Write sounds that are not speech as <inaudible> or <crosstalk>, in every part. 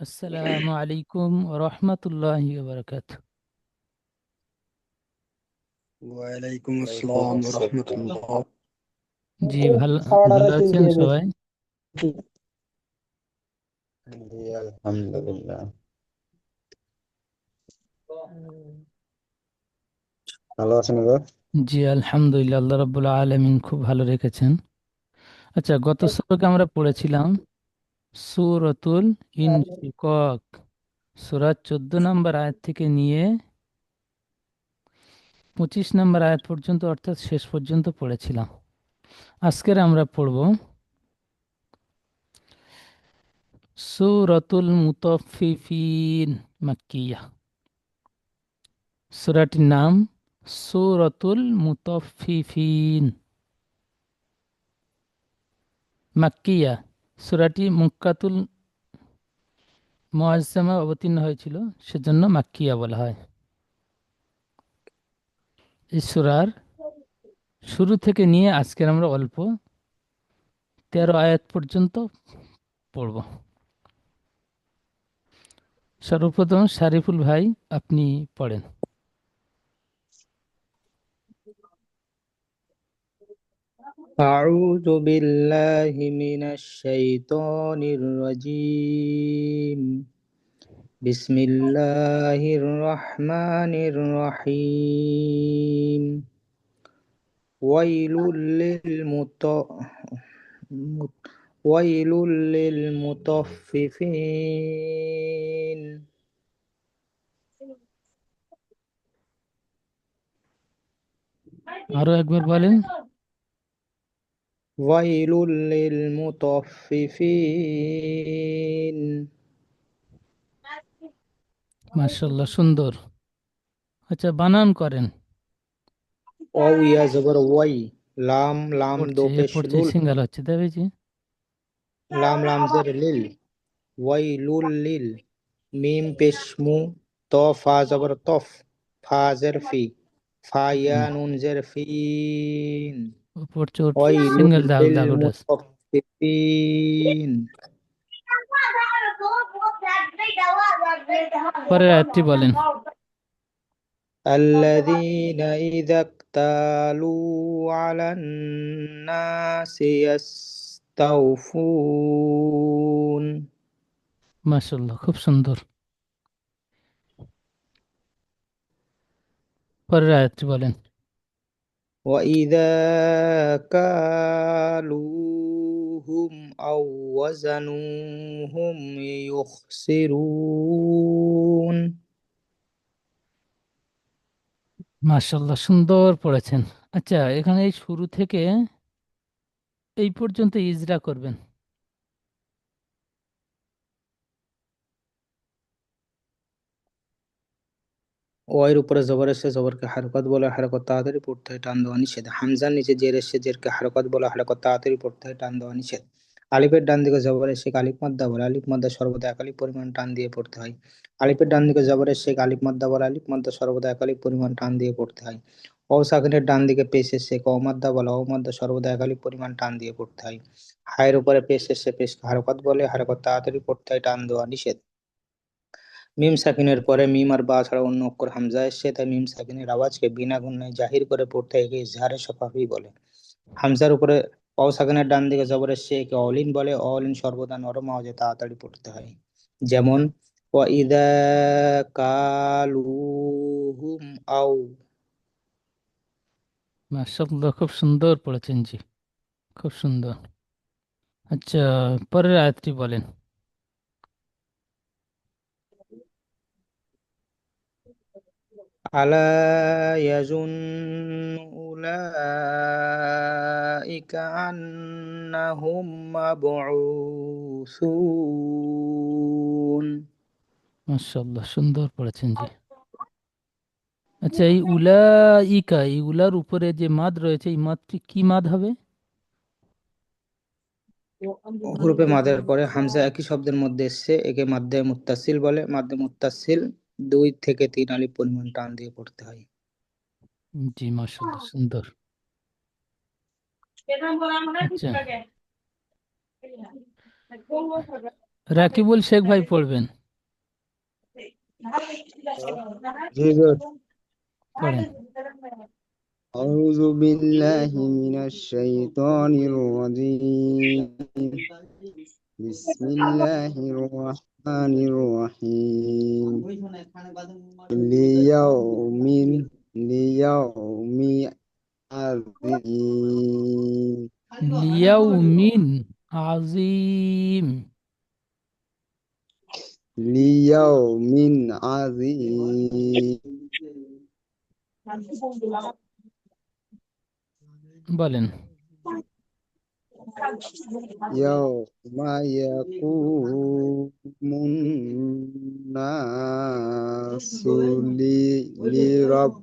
আসসালামু আলাইকুম রহমতুল্লাহি বারাকাতুহ ওয়ালাইকুম আসসালাম রহমতুল্লাহ জি ভালো ভালো আছেন সবাই জি আলহামদুলিল্লাহ ভালো আছেন এবার জি আলহামদুলিল্লাহ আল্লাহ রাব্বুল আলামিন খুব ভালো রেখেছেন। আচ্ছা গত সবকে আমরা পড়েছিলাম সূরাতুল ইনশিকাক সূরা চোদ্দ নম্বর আয়াত থেকে নিয়ে পঁচিশ নম্বর আয়াত পর্যন্ত অর্থাৎ শেষ পর্যন্ত পড়েছিলাম। আজকের আমরা পড়ব সূরাতুল মুতাফফিফিন মাক্কিয়া। সূরাটির নাম সূরাতুল মুতাফফিফিন। মাক্কিয়া সূরাটি মুক্কাতুল মুআজ্জামা অবতীর্ণ হয়েছিল, সেজন্য মাক্কিয়া বলা হয়। এই সূরার শুরু থেকে নিয়ে আজকের আমরা অল্প তেরো আয়াত পর্যন্ত পড়ব। সর্বপ্রথম শারিফুল ভাই আপনি পড়েন। أعوذ بالله من الشيطان الرجيم بسم الله الرحمن الرحيم ويل للمط ويل للمطففين আরো একবার বলেন ويل للمطففين মাশাল্লাহ সুন্দর আচ্ছা বানান করেন أو يا زبر وي لام لام পড়ছে دو এ পেশ পড়ছে লুল সিঙ্গাল হচ্ছে দেবে জি লাম লাম জের লিল ওয়াইলুল লিল মিম পেশ মু ত ফা জবর তফ ফা জের ফি ফা ইয়া নুন জের ফিন ও পড়ছে ওর ওয়াইলুল সিঙ্গেল দাগ লিল দাগ ওটা মুতাফফিফিন পরের আয়াতটি বলেন الذين إذا اكتالوا على الناس يستوفون মাশাল্লাহ খুব সুন্দর পরের আয়াতটি বলেন وإذا كالوهم أو وزنوهم يخسرون মাশাল্লাহ সুন্দর পড়েছেন আচ্ছা এখানে এই শুরু থেকে এই পর্যন্ত ইজরা করবেন ওয়ের উপরে জবর এসে জবরকে হারকত বলে, হারকত তাড়াতাড়ি পড়তে হয়, টান দেওয়া নিষেধ। হামজার নিচে জের এসে জেরকে হারকত বলে, হারকত তাড়াতাড়ি পড়তে হয়, টান দেওয়া নিষেধ। আলিফের ডান দিকে জবর এসে আলিফ মাদ্দা বলে, আলিফ মাদ্দা সর্বদা একালিক পরিমাণ টান দিয়ে পড়তে হয়। আলিফের ডান দিকে জবর এসে আলিফ মাদ্দা বলে, আলিফ মাদ্দা সর্বদা একালিক পরিমাণ টান দিয়ে পড়তে হয়। অ সাকিনের ডান দিকে পেশ এসে বলে অ মাদ্দা সর্বদা একালিক পরিমাণ টান দিয়ে পড়তে হয়। হায়ের উপরে পেশ এসে পেশ হারকত বলে, হারকত তাড়াতাড়ি পড়তে হয়, টান দেওয়া নিষেধ। মিম সাকিনের পরে মিম আর বা ছাড়া অন্য অক্ষর হামজা এসে তাই মিম সাকিনের আওয়াজকে বিনা গুণে জাহির করে পড়তে একে ইজহারে সফাফি বলে। হামজার উপরে অ সাকিনের ডান দিকে জবর এসে একে অলিন বলে। অলিন সর্বদা নরম আওয়াজে তাড়াতাড়ি পড়তে হয়। যেমন খুব সুন্দর পড়েছেন জি। খুব সুন্দর। আচ্ছা পরের আয়াতটি বলেন। ألا يظن أولئك أنهم مبعوثون মাশাল্লাহ সুন্দর পড়েছেন জি <laughs> আচ্ছা এই উলাইকা এই উলার উপরে যে মাদ রয়েছে এই মাদটি কি মাদ হবে হুরুফে মাদের পরে হামজা একই শব্দের মধ্যে এসছে একে মাদ্দে মুত্তাসিল বলে মাদ্দে মুত্তাসিল দুই থেকে তিন আলিফ পরিমাণ টান দিয়ে পড়তে হয় জি মাশাল্লাহ সুন্দর আচ্ছা রাকিবুল শেখ ভাই পড়বেন জি হুজুর পড়েন أعوذ بالله من الشيطان الرجيم بسم الله الرحمن الرحيم ليوم ليوم عظيم লিয়াউমিন আজিম ليوم عظيم বলেন يوم يقوم الناس ل- لرب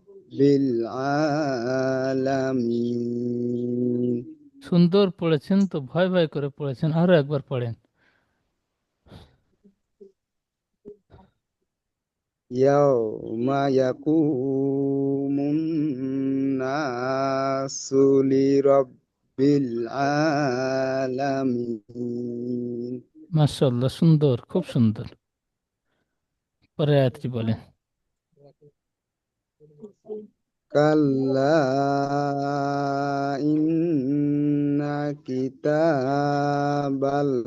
العالمين সুন্দর পড়েছেন তো ভয় ভয় করে পড়েছেন আরো একবার পড়েন يوم يقوم الناس لرب আলামিন। মাশাআল্লাহ সুন্দর খুব সুন্দর। পরে আয়াতটি বলেন। কাল্লা ইন্না কিতাবাল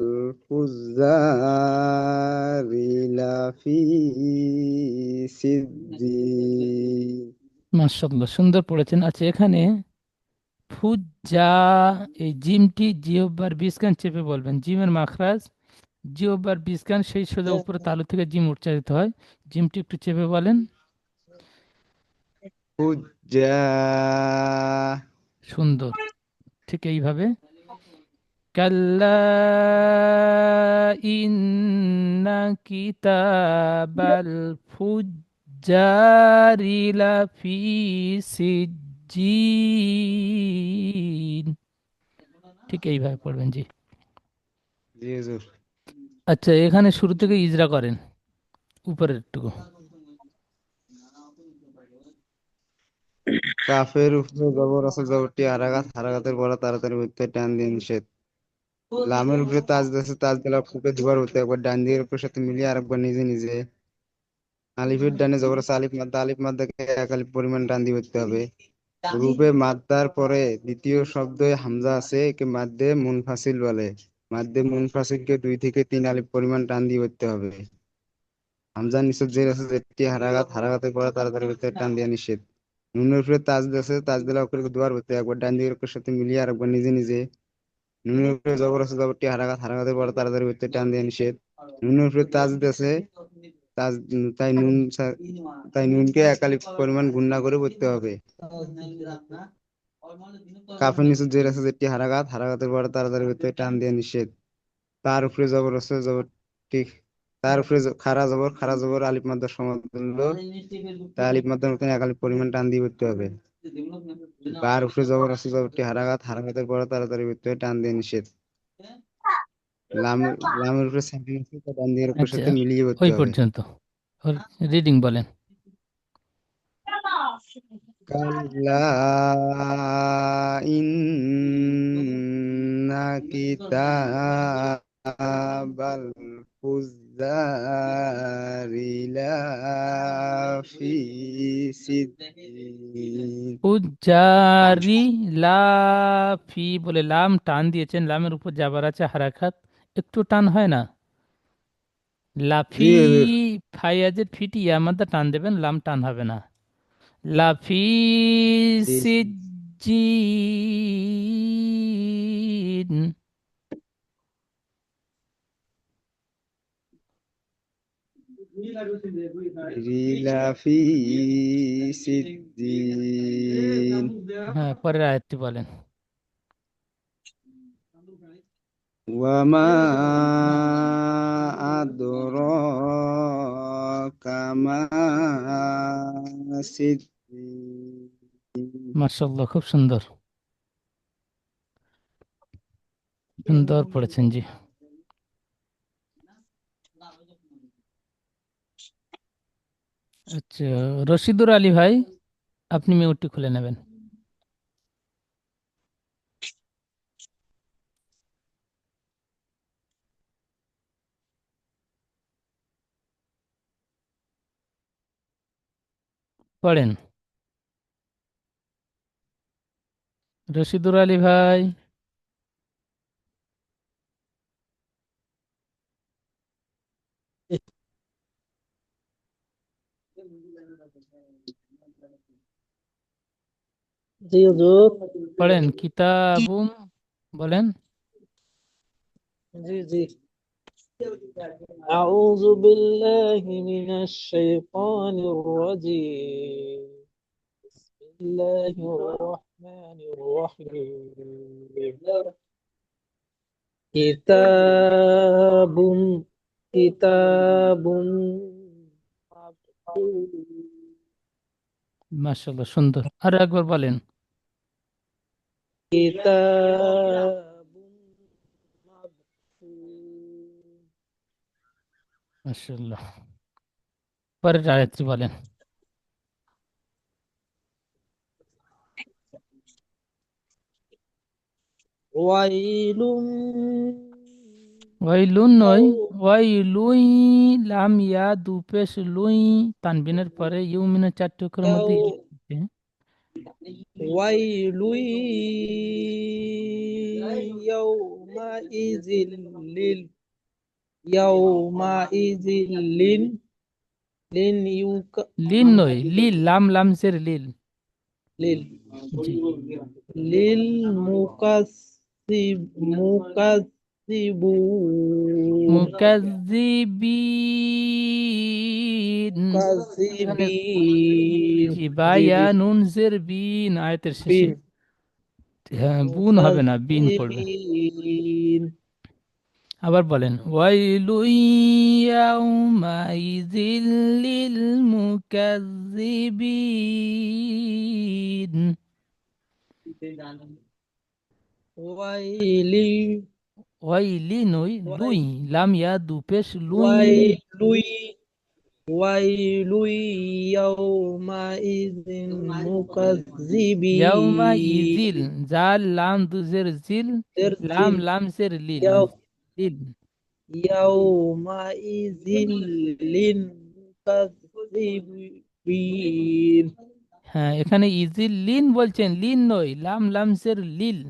ফুজারি লাফি সিদ্দিন। মাশাআল্লাহ সুন্দর পড়েছেন। আচ্ছা এখানে ফুজ্জা এই জিমটি জিহব্বার বিষকান চেপে বলবেন। জিমের মাখরাজ জিহব্বার বিষকান সেই সোজা হ্যাঁ। উপরে তালু থেকে জিম উচ্চারিত হয়। জিমটি একটু চেপে বলেন। ফুজ্জা। সুন্দর। ঠিক এইভাবে। কাল্লা ইন্না কিতাবাল ফুজ্জারি লাফি সিজ ঠিক এইভাবে পড়বেন জি। জি হুজুর আচ্ছা এখানে শুরু থেকে ইজরা করেন উপরের টুকু কাফের উপরে জবর আছে জবরটি হারাঘাত হারাঘাতের পরে তাড়াতাড়ি উঠতে টান দিয়ে নিষেধ। লামের উপরে তাজ দিয়েছে তাজ দিলা ফুকে দুবার উঠতে একবার ডান দিকের উপরের সাথে মিলিয়ে আরেকবার নিজে নিজে। আলিফের ডানে জবর আছে আলিফ মাদ্দা আলিফ মাদ্দাকে এক আলিফ পরিমাণ টান দিয়ে উঠতে হবে। রূপে মাদ্দার পরে দ্বিতীয় শব্দে হামজা আছে, একে মাদ্দে মুনফাসিল বলে। মাদ্দে মুনফাসিলকে দুই থেকে তিন আলিফ পরিমাণ টান দিয়ে উঠতে হবে। হামজা নিষেধ জের আছে, যেটি হারাঘাত হারাঘাতের পরে তাড়াতাড়ি উঠতে টান দিয়ে নিষেধ। নুনের উপরে তাজ আছে তাজ দিলা ওকে দুবার হতে একবার ডান দিকের সাথে মিলিয়ে আর একবার নিজে নিজে। নুনের উপরে জবর আছে, জবরটি হারাঘাত হারাঘাতের পরে তাড়াতাড়ি হতে টান দিয়ে নিষেধ। নুনের উপরে তাজ আছে তাই নুন তাই নুনকে একালি পরিমাণ গুণনা করে পড়তে হবে। কাফের নিচে জের আছে যেটি হারাঘাত, হারাঘাতের পরে তাড়াতাড়ি হতে টান দিয়ে নিষেধ। তার উপরে জবর আছে জবরটি তার উপরে খারা জবর খারা জবর, আলিফ মাদ্দার সমতুল্য। তাই আলিফ মাদ্দার মতন এক আলিফ পরিমাণ টান দিয়ে পড়তে হবে। বার উপরে জবর আছে জবরটি হারাঘাত, হারাঘাতের পরে তাড়াতাড়ি হবে, টান দিয়ে নিষেধ। লাম লামের উপরে সাকিন আছে তা ডান দিকের আচ্ছা সাথে মিলিয়ে পড়তে ওই হবে। পর্যন্ত। রিডিং বলেন। কাল্লা ইন্না কিতাবাল ফুজ্জারি লাফি লাফি বলে লাম টান দিয়েছেন লামের উপর যাবার আছে হারাকাত একটু টান হয় না? লাফি। ফাইয়াজের ফিটি আমাদের টান দেবেন লাম টান হবে না। লাফি জি। সিজ্জিন। রিলাফি হ্যাঁ পরের আয়াতটি বলেন। ওয়ামা আদরাকা মা সিদ্দিন মার্শাল্লাহ খুব সুন্দর। সুন্দর পড়েছেন জি। আচ্ছা রশিদুর আলী ভাই, আপনি মিউটটি খুলে নেবেন। পড়েন। রশিদুর আলী ভাই। জি হুজুর। পড়েন কিতাবুম বলেন। জি জি। أعوذ بالله من الشيطان الرجيم بسم الله الرحمن الرحيم كتاب كتاب مرقوم মাশাআল্লাহ সুন্দর আর একবার বলেন كتاب মাশাআল্লাহ। পরের আয়াতটি বলেন। ওয়াইলুম ওয়াইলুন নয় ওয়াইলুই লাম ইয়া দুপেশ লুই তানবিনের পরে ইউমিনের চার টুকরোর মধ্যে ওয়াইলুই ইয়াউমাইযিল লিল লিন লিন ইউকা লিন নয় লিল লাম লামসের লিল লিল লিল মুকাস মুকাজ্জিবিন মুকাজ্জিবিন বায়ানুন জের বিন আয়াতের শেষে হ্যাঁ বুন হবে না বিন পড়বে আবার বলেন ওয়াইলু ইয়াউমাইযিল লিল মুকাজ্জিবিন ويل ওয়াইলি নই লুই লাম ইয়া দু পেশ লুই ويل ويل يومئذ مكذبين ইয়াউমা ইজিল জাল লাম দুজের জিল লাম ترتيل লাম ইন ইয়াউমা ইজিন লিন মুকাজ্জিবিন হ্যাঁ এখানে ইজিল লিন বলছেন লিন নয় লাম লামসের লিল।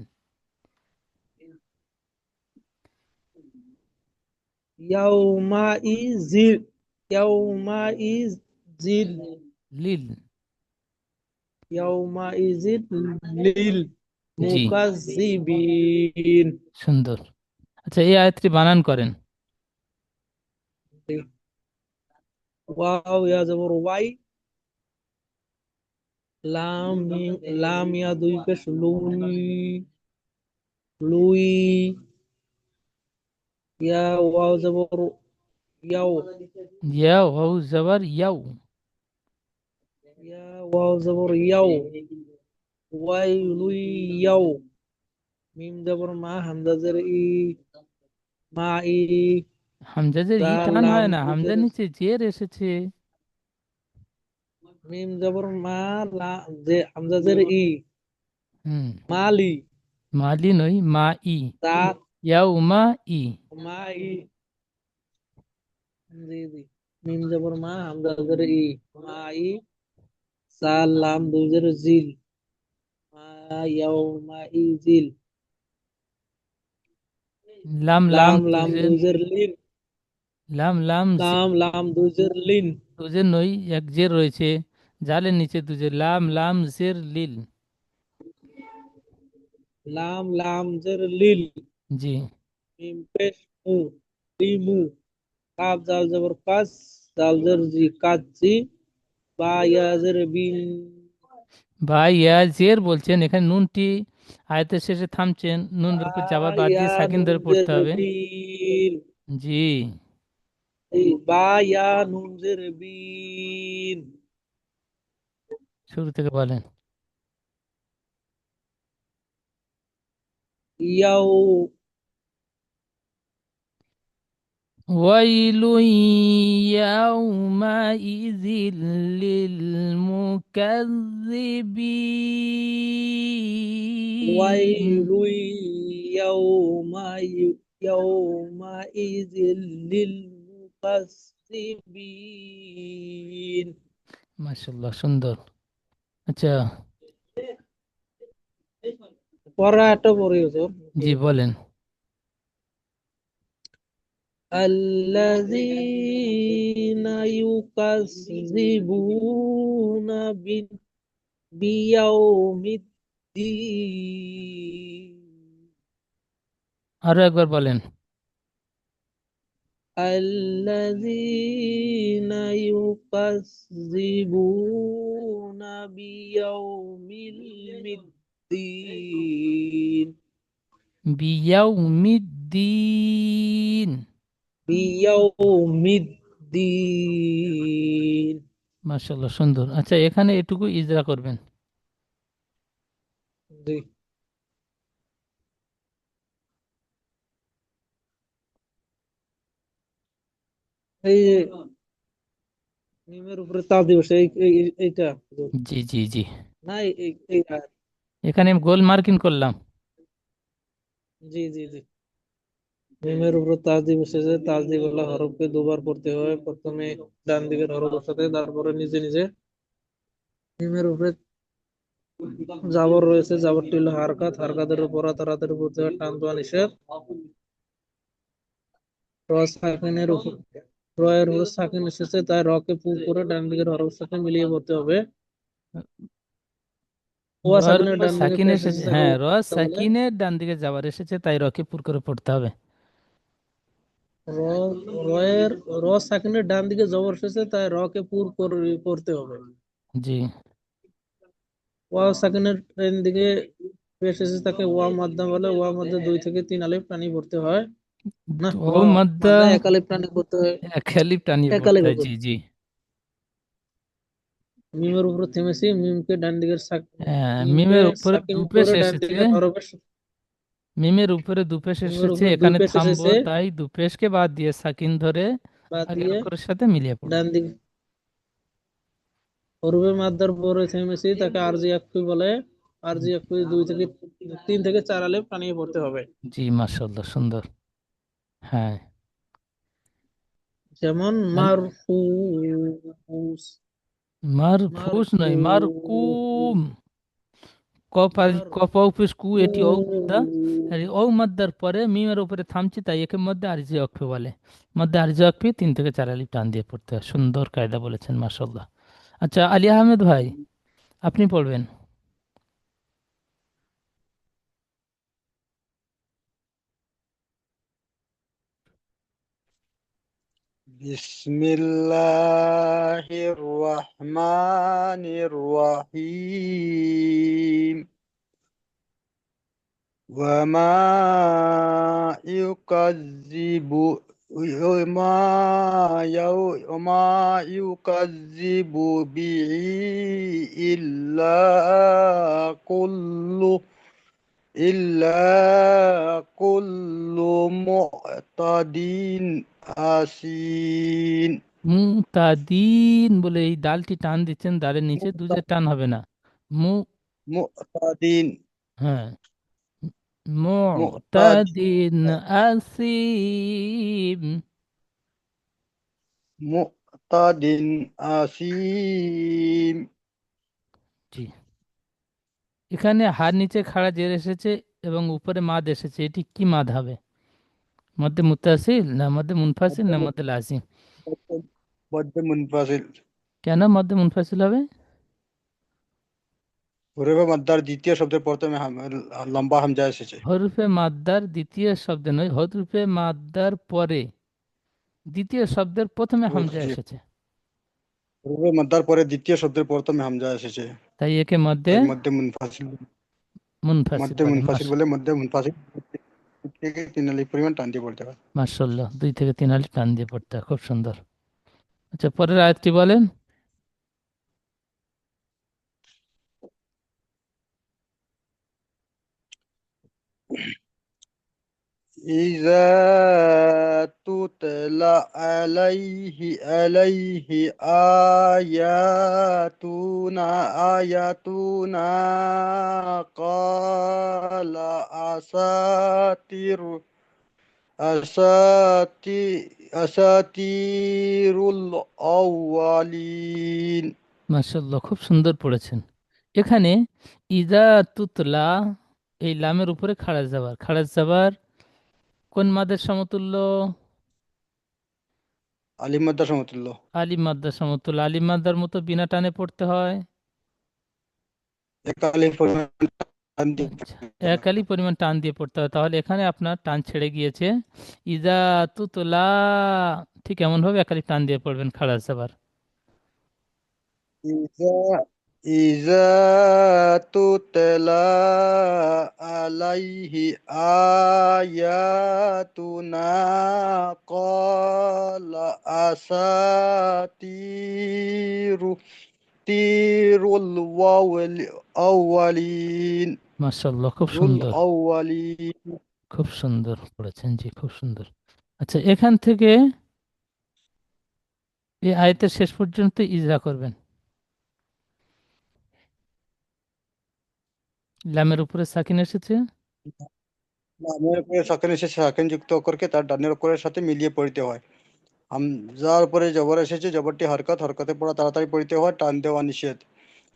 ইয়াউমা ইজিল ইয়াউমা ইজিল লিল। ইয়াউমা ইজিল লিল মুকাজ্জিবিন সুন্দর। আচ্ছা এই আয়াতটি বানান করেন। ওয়াও ইয়া জবর ওয়াই। লাম লাম ইয়া দুই পেশ লুই লুই। ইয়া ওয়াও জবর ইয়াও। ইয়া ওয়াও জবর ইয়াও। ইয়া ওয়াও জবর ইয়াও। ওয়াই লুই ইয়াও। মিম জবর মা হামজা জের ই। মাই হামজা যে ই টান হয় না হামজা নিচে জের এসেছে। মিম জবর মা লা যে হামজা জের ই। হুম। মালি। মালি নয় মা ই। তা ইয়াউমা ই। মা ই। জি জি। মিম জবর মা হামজা জের ই। মা ই। সালাম দুজের জিল। মা ইয়াউমা ই জিল। লাম লাম লাম লাম দুজের লিন। লাম লাম লাম লাম দুই লিন। দুজের নই এক জের রয়েছে। জালের নিচে দুজের লাম লাম জের লিল। লাম লাম জের লিল। জি। মিম পেশ মু লিমু কাব জাল জবর কাস জাল জের জি কাজ জি। বা ইয়া জের বিন। বা ইয়া জের বলছেন এখানে নুনটি আয়তের শেষে থামছেন নুন উপর যাবার বাদ দিয়ে সাকিন ধরে পড়তে হবে। জি। শুরু থেকে বলেন। ইয়াও ويل يومئذ للمكذبين ويل يوم يومئذ للمكذبين মাশাল্লাহ সুন্দর আচ্ছা পরে একটা পরে হুজুর জি বলেন الذين يكذبون بال- بيوم الدين আরো একবার বলেন الذين يكذبون بيوم الدين বিয়াউমিদ্দিন بيوم الدين সুন্দর। আচ্ছা এখানে এটুকু ইজরা করবেন। জি। এই যে মিমের উপরে তাপ দিবস এই এই- এইটা জি জি জি। না এই এখানে গোল মার্কিং করলাম। জি জি জি। মিমের উপরে তাজ দিবস এসে তাজ দিবলা হরফকে দুবার পড়তে হয়। প্রথমে ডান দিকের হরফের সাথে তারপরে নিজে নিজে মিমের উপরে জাবর রয়েছে। জাবরটি হলো হারকাত। হারকাতের উপর তাড়াতাড়ি পড়তে হয় টান দেওয়া নিষেধ। সাকিনের উপর রয়ের উপর সাকিন এসেছে। তাই রকে পুর করে ডান দিকের হরফের সাথে মিলিয়ে পড়তে হবে। সাকিন এসেছে। এসেছে হ্যাঁ রস সাকিনের ডান দিকে যাবার এসেছে তাই রকে পুর করে পড়তে হবে। রয়ের র সাকিনের ডান দিকে জবর এসেছে তাই রকে পুর করে পড়তে হবে। জি। ওয়া সাকিনের ডান দিকে পেশ এসেছে তাকে ওয়া মাদ্দা বলে ওয়া মধ্যে দুই থেকে তিন আলিফ টানি পড়তে হয়। না? ও মাদ্দা মাদ্দা এক আলিফ টানি পড়তে হয়। এক আলিফ টানিয়ে এক আলিফ হয় জি জি। মিমের উপরে থেমেছি মিমকে ডান দিকের সাক- হ্যাঁ, মিমের উপরে সাকিন এসেছে। দিকের হরফের মিমের উপরে দুপেশ এসেছে এখানে দুপেশ থামবো তাই দুপেশকে বাদ দিয়ে সাকিন ধরে বাদ আগের দিয়ে অক্ষরের সাথে মিলিয়ে পড়ব ডান দিক। হরফে মাদ্দার পরে থেমেছি তাকে আরজি বলে। আরজি দুই থেকে তিন থেকে চার আলিফ টানিয়ে পড়তে হবে। জি মাশাআল্লাহ সুন্দর। হ্যাঁ। যেমন মারফুস মারফুস নয় মারকুম। কপ আর কপ অফিস কু এটি ও মাদ্দার পরে মিমের উপরে থামছি তাই একে মধ্যে আরজি অক্ষে বলে মধ্যে আরজি অক্ষে তিন থেকে চার আলিফ টান দিয়ে পড়তে হয় সুন্দর কায়দা বলেছেন মাসাল্লাহ আচ্ছা আলী আহমেদ ভাই আপনি পড়বেন بسم الله الرحمن الرحيم. وما يكذب وما وما يكذب به إلا كل إلا كل معتد আসিন মুতাদিন বলে এই ডালটি টান দিচ্ছেন ডালের নিচে দুজে টান হবে না মু মুতাদিন হ্যাঁ মুতাদিন আসিম মুতাদিন আসিম জি এখানে হার নিচে খাড়া জের এসেছে এবং উপরে মাদ এসেছে। এটি কি মাদ হবে? মধ্যে মুতাসিল না মধ্যে মুনফাসিল না মধ্যে লাজিম মধ্যে মুনফাসিল। কেন মধ্যে মুনফাসিল হবে? হুরুফে মাদ্দার দ্বিতীয় শব্দের প্রথমে লম্বা হামজা এসেছে। হরফে মাদ্দার দ্বিতীয় শব্দে নয় হরফে মাদ্দার পরে দ্বিতীয় শব্দের প্রথমে হামজা এসেছে। হুরুফে মাদ্দার পরে দ্বিতীয় শব্দের প্রথমে হামজা এসেছে। তাই একে মধ্যে মধ্যে মুনফাসিল। মধ্যে বলে মুনফাসিল বলে মধ্যে মুনফাসিল থেকে তিন আলিফ পরিমাণ টান দিয়ে পড়তে হয়। মাশাআল্লাহ দুই থেকে তিন আলিফ টান দিয়ে পড়তে হয় খুব সুন্দর। আচ্ছা পরের আয়াতটি বলেন। إذا تتلى عليه عليه آياتنا آياتنا قال أساطير أساطير أساطير الأولين মাশাআল্লাহ খুব সুন্দর পড়েছেন এখানে ইজা তুতলা এই লামের উপরে খাড়াজ জাবার খাড়াজ জাবার কোন মাদের সমতুল্য? আলিম মাদ্দা সমতুল্য। আলিম মাদ্দার সমতুল্য। আলিম মাদ্দার মতো বিনা টানে পড়তে হয়? এক আলিফ পরিমাণ টান দিয়ে আচ্ছা পরিমাণ টান দিয়ে পড়তে হয়। তাহলে এখানে আপনার টান ছেড়ে গিয়েছে। ইজা তুতলা ঠিক এমন ভাবে এক আলি টান দিয়ে পড়বেন খাড়াজ জাবার ইজা ইজা তুতলা আলাইহি আয়াতুনা ক্বালা আসাতিরু তিরুল ওয়াওয়াল আউয়ালিন মাশাআল্লাহ খুব সুন্দর। খুব সুন্দর পড়েছেন জি খুব সুন্দর। আচ্ছা এখান থেকে এই আয়াতের শেষ পর্যন্ত ইজরা করবেন। লামের উপরে সাকিন এসেছে? লামের উপরে সাকিন এসে সাকিন যুক্ত তার ডানের অক্ষরের সাথে মিলিয়ে হয়। হামজার উপরে জবর এসেছে, জবরটি হরকত, হরকতে পড়া তাড়াতাড়ি হয়, টান দেওয়া নিষেধ।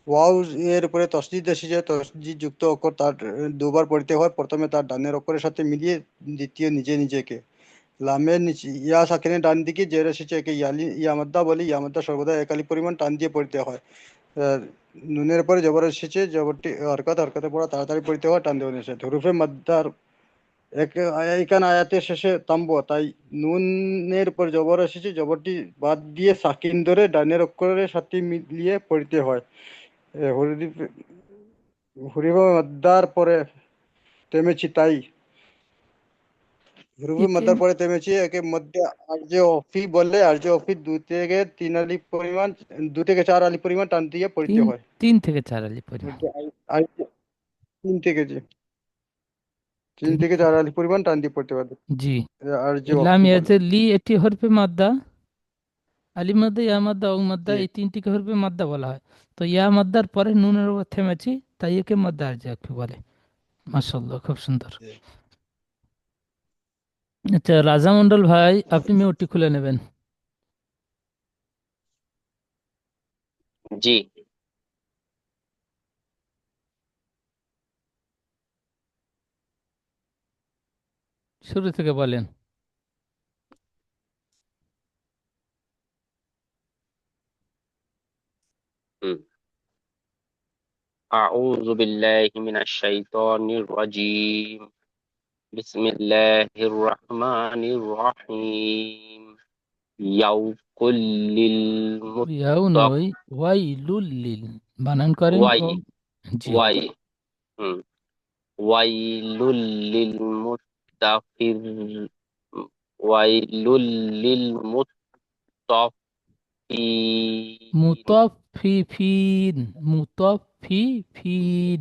ওয়াও এর উপরে তসজিদ এসেছে, তসজিদ যুক্ত অক্ষর তার দুবার পড়তে হয়, প্রথমে তার ডানের অক্ষরের সাথে মিলিয়ে, দ্বিতীয় নিজে নিজেকে। লামের নিচে ইয়া সাকিনের ডান দিকে জের এসেছে, একে ইয়ালি ইয়ামাদ্দা বলি, ইয়ামাদ্দা সর্বদা একালি পরিমাণ টান দিয়ে পড়তে হয়। নুনের পরে জবর এসেছে, জবরটি হরকত, হরকতে পড়া তাড়াতাড়ি পড়তে হয় টান দেওয়া নিষেধ হরুফে মাদ্দার এক এখানে আয়াতের শেষে তাম্ব, তাই নুনের পর জবর এসেছে, জবরটি বাদ দিয়ে সাকিন ধরে ডানের অক্ষরের সাথে মিলিয়ে পড়তে হয়। হরিফ হরিফে মাদ্দার পরে থেমেছি, তাই এতে মাদ্দার পরে থেমেছি একে মধ্যে আর্য অফি বললে আর্য অফি দু থেকে তিন আলি পরিমাণ দু থেকে চার আলি পরিমাণ টান দিয়ে তিন হয়। তিন থেকে চার আলি পরিমাণ। আর্য- তিন থেকে যে তিন থেকে চার আলি পরিমাণ টান দিয়ে পড়তে হবে জি। আর্য লাম অফি বলে। ইয়াজে লি এটি হরফে মাদ্দা আলিম মাদ্দা ইয়া মাদ্দা ও মাদ্দা এই তিনটিকে হরফে মাদ্দা বলা হয়। তো ইয়া মাদ্দার পরে নুনের উপর থেমেছি তাই একে মাদ্দা আরজি আঁকি বলে। মাশাআল্লাহ খুব সুন্দর। আচ্ছা রাজা মন্ডল ভাই আপনি মিউটটি খুলে নেবেন জি শুরু থেকে বলেন হুম أعوذ بالله من الشيطان الرجيم بسم الله الرحمن الرحيم يوكل ইয়াও للمتق নয় ওয়াই লুল্লিল বানান করেন ওয়াই ও জি ওয়াই হুম ويل للمتقين ويل للمطففين মুতাফফিফিন মুতাফফিফিন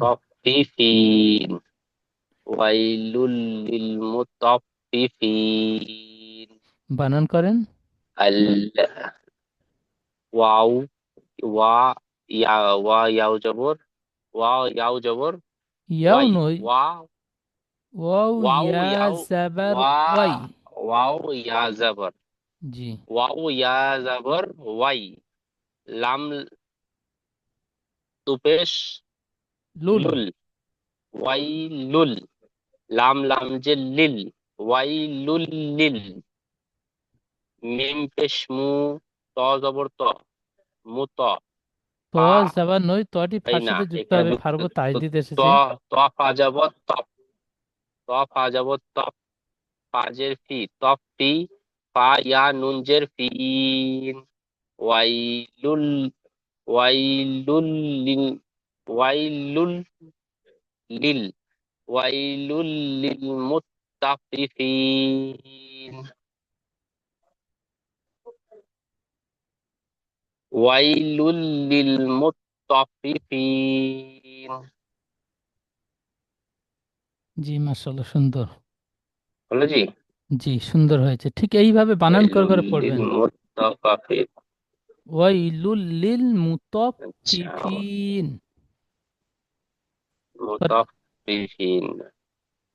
ওয়াইলুল লিল মুতাফফিফিন বানান করেন। আল ওয়াও ওয়া ইয়া ওয়া ইয়াও জবর ওয়া ইয়াও জবর ইয়াও নয়। ওয়া ওয়াও ওয়াও ইয়া ইয়াও জাবর ওয়াই। ওয়াও ইয়া জাবর। জি। ওয়াও ইয়া জাবর ওয়াই। লাম তুপেশ লুল। ওয়াইলুল। লাম লাম যে লিল ওয়াই লুল। মিম পেশ মু ত জবর ত মু ত। ত ফা জাবার নয় তটি তাই ফার সাথে যুক্ত হবে ফার্ব তাজদিদ এসেছে। ত ফা যাব তপ ত ফা যাব তপ ফাজের ফি তপ ফি ফা ইয়া নুন জের ফিন ওয়াইলুল ওয়াইলুল লিল ওয়াইলুল লিল। ওয়াইলুল লিল মুত্তাফিফিন ওয়াইলুল লিল মুত্তাফিফিন জি মাশাআল্লাহ সুন্দর। হলো জি? জি সুন্দর হয়েছে। ঠিক এইভাবে বানান করে করে লিল পড়বেন। ওয়াইলুল লিল আচ্ছা। মুতাফফিফিন মুতাফিফিন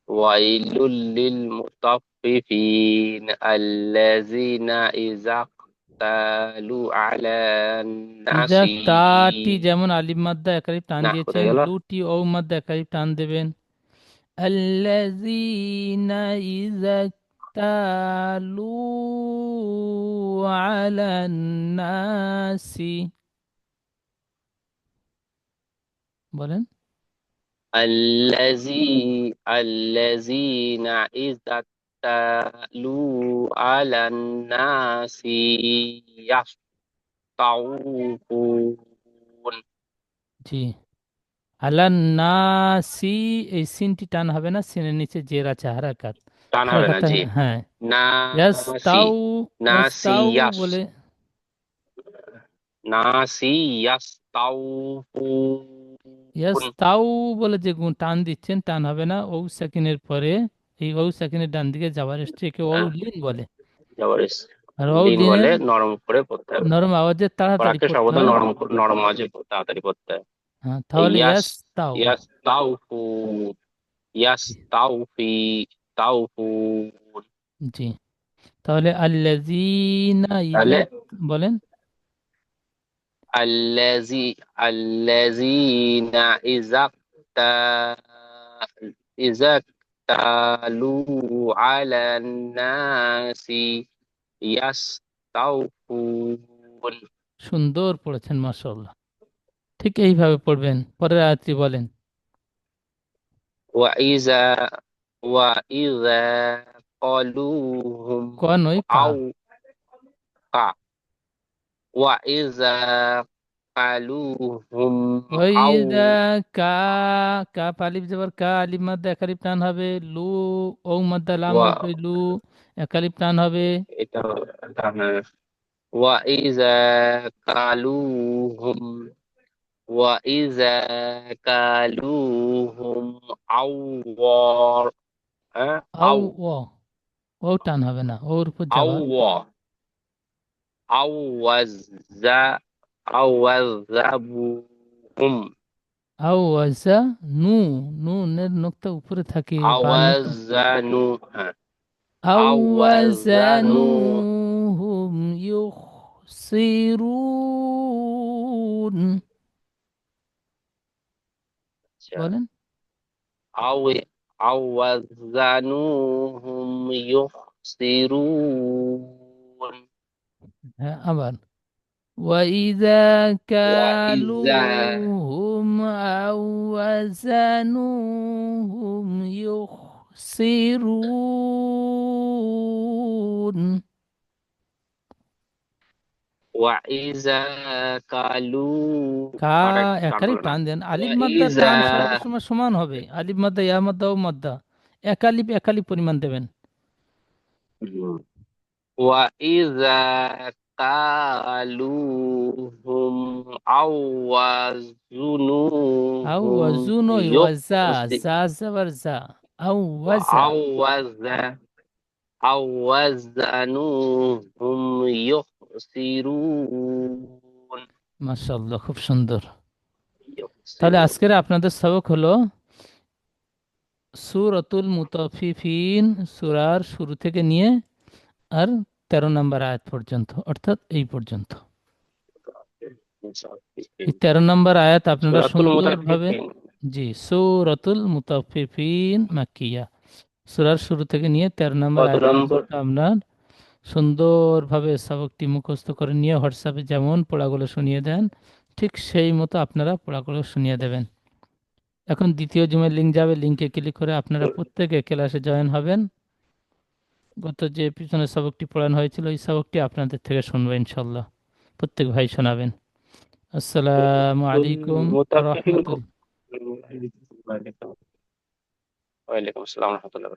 ওয়াইলুল লিল মুতাফিফিন আল্লাযিনা ইযা তালু আলা ইজা নাসি তাটি যেমন আলিফ মাদ্দা একালিফ টান না দিয়েছেন কোথায় গেল লুটি ও মাদ্দা একালিফ টান দেবেন আল্লাযীনা ইযা তালু আলান নাসি বলেন الذي الذين إذا تالوا على الناس يستوفون জি আলান নাসি এই সিনটি টান হবে না সিনের নিচে জের আছে হারাকাত টান হবে না হারাকাত জি হ্যাঁ নাসি ইয়াস্তাউ নাসি ইয়াস্তাউ ইয়াস বলে নাসি ইয়াস্তাউফুন ইয়াস্তাউ বলে যে গুণ টান দিচ্ছেন টান হবে না ঔ সাকিনের পরে এই ঔ সাকিনের ডান দিকে যাবার এসছে একে ঔ হ্যাঁ লিন বলে জবরদস্ত আর ঔ দিন বলে লিনের নরম করে পড়তে হবে নরম আওয়াজে তাড়াতাড়ি পড়াকে পড়তে সর্বদা হয় নরম নরম আওয়াজে তাড়াতাড়ি পড়তে হয় হ্যাঁ তাহলে ইয়াস ইয়াস্তাউ ইয়াস্তাউফুন ইয়াস্তাউফি তাউফুন জি তাহলে আল্লাযীনা তাহলে বলেন الذي الذين إذا اكتا- إذا اكتالوا على الناس يستوفون সুন্দর পড়েছেন মাশাআল্লাহ ঠিক এইভাবে পড়বেন পরের আয়াতটি বলেন وإذا وإذا قالوهم ক নয় কা أو قا وإذا قالوهم أو ওয়াইদা কা কা আলিফ জবর কা আলিফ মাদ্দা একালিফ টান হবে লু ও মাদ্দা লাম و হবে লু একালিফ টান হবে এটা টানা وإذا قالوهم وإذا قالوهم أو ور হ্যাঁ আউ أو ও ও টান হবে না ওর উপর أو যাবার ور أو وزا أو وذبوهم আউ ওয়াজা নু নুনের নোক্তা উপরে থাকে أو বা নোক্তা وزنوا হ্যাঁ আউ হ্যাঁ আবার وإذا وإذا كالوهم أو وزنوهم يخسرون وإذا قالوا কা আরেক টান একালিফ হবে না টান দেন আলিফ মাদ্দার وإذا টান সর্বসময় সমান হবে আলিফ মাদ্দা ইয়া মাদ্দা ও মাদ্দা একালিফ একালিফ পরিমাণ দেবেন وإذا قالوهم أو আউ وزنوهم ওয়াজুনো ওয়াজা يخسر জা জাবার জা আউ ওয়াজা أو وزن أو وزنوهم يخسرون মাশাআল্লাহ খুব সুন্দর তাহলে আজকের আপনাদের সবক হলো সূরাতুল মুতাফফিফিন সূরার শুরু থেকে নিয়ে আর তেরো নম্বর আয়াত পর্যন্ত অর্থাৎ এই পর্যন্ত। তেরো নম্বর আয়াত আপনারা সূরাতুল সুন্দরভাবে জি সূরাতুল মুতাফফিফিন মাক্কিয়া। সূরার শুরু থেকে নিয়ে তেরো নম্বর আয়াত আপনার সুন্দরভাবে সবকটি মুখস্থ করে নিয়ে হোয়াটসঅ্যাপে যেমন পড়াগুলো শুনিয়ে দেন ঠিক সেই মতো আপনারা পড়াগুলো শুনিয়ে দেবেন। এখন দ্বিতীয় জুমের লিঙ্ক যাবে লিঙ্কে ক্লিক করে আপনারা প্রত্যেকে ক্লাসে জয়েন হবেন। গত যে পিছনে সবকটি পড়ানো হয়েছিল ওই সবকটি আপনাদের থেকে শুনব ইনশাল্লাহ। প্রত্যেক ভাই শোনাবেন। আসসালাম আলাইকুম ওয়ালাইকুম আসসালাম রহমতুল্লাহ